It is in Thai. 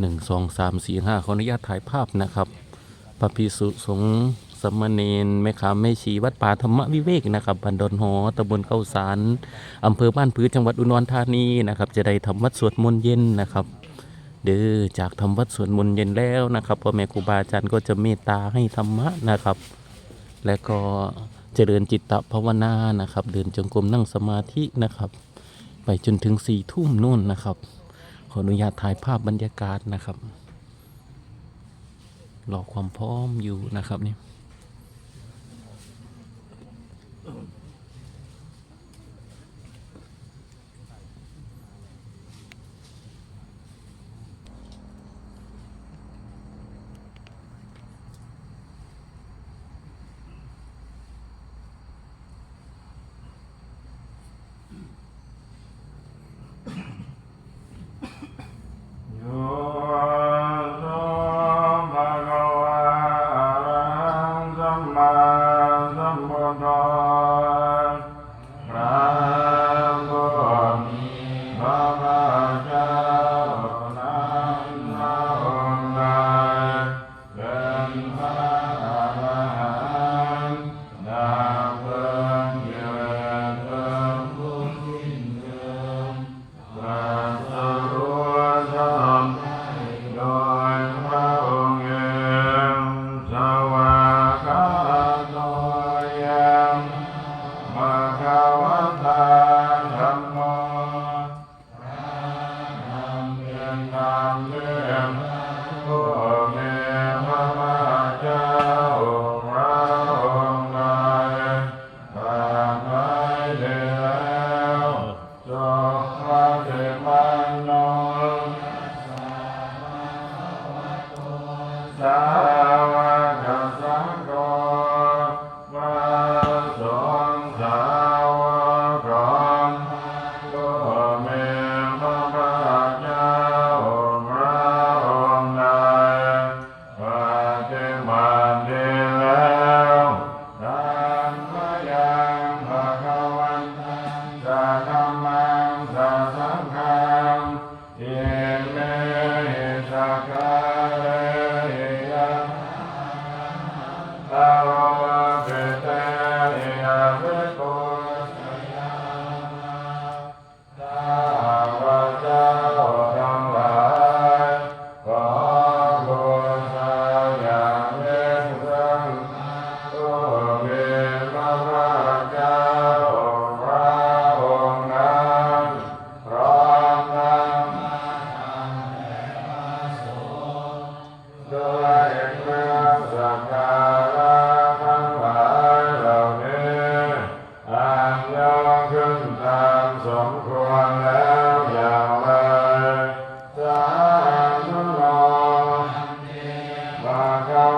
หนึ่งสองสามสี่ห้าขออนุญาตถ่ายภาพนะครับพระพิสุสงฆ์สมณีนแม่ค้าแม่ชีวัดป่าธรรมวิเวกนะครับบันดอนหอตำบลเข้าสารอำเภอบ้านพือจังหวัดอุดรธานีนะครับ จะได้ทำวัดสวดมนต์เย็นนะครับ เด้อจากทำวัดสวดมนต์เย็นแล้วนะครับพ่อแม่ครูบาอาจารย์ก็จะเมตตาให้ธรรมะนะครับ และก็เจริญจิตตภาวนานะครับ เดินจงกรมนั่งสมาธินะครับ ไปจนถึงสี่ทุ่มนู่นนะครับ ขออนุญาตถ่ายภาพบรรยากาศนะครับรอความพร้อมอยู่นะครับนี่ สัมพุทโธ Yeah. ตา 大家